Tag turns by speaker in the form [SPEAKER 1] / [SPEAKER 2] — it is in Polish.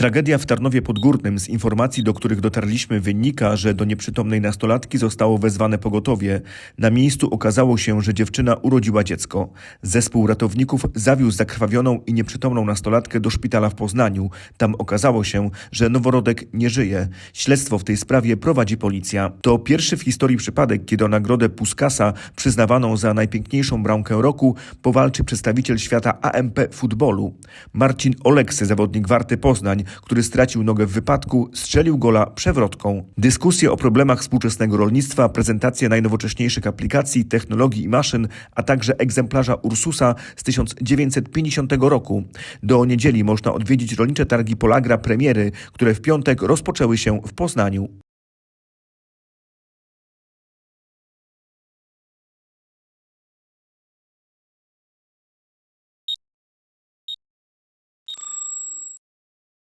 [SPEAKER 1] Tragedia w Tarnowie Podgórnym. Z informacji, do których dotarliśmy, wynika, że do nieprzytomnej nastolatki zostało wezwane pogotowie. Na miejscu okazało się, że dziewczyna urodziła dziecko. Zespół ratowników zawiózł zakrwawioną i nieprzytomną nastolatkę do szpitala w Poznaniu. Tam okazało się, że noworodek nie żyje. Śledztwo w tej sprawie prowadzi policja. To pierwszy w historii przypadek, kiedy o nagrodę Puskasa, przyznawaną za najpiękniejszą bramkę roku, powalczy przedstawiciel świata AMP futbolu. Marcin Oleksy, zawodnik Warty Poznań, który stracił nogę w wypadku, strzelił gola przewrotką. Dyskusje o problemach współczesnego rolnictwa, prezentacje najnowocześniejszych aplikacji, technologii i maszyn, a także egzemplarza Ursusa z 1950 roku. Do niedzieli można odwiedzić rolnicze targi Polagra premiery, które w piątek rozpoczęły się w Poznaniu.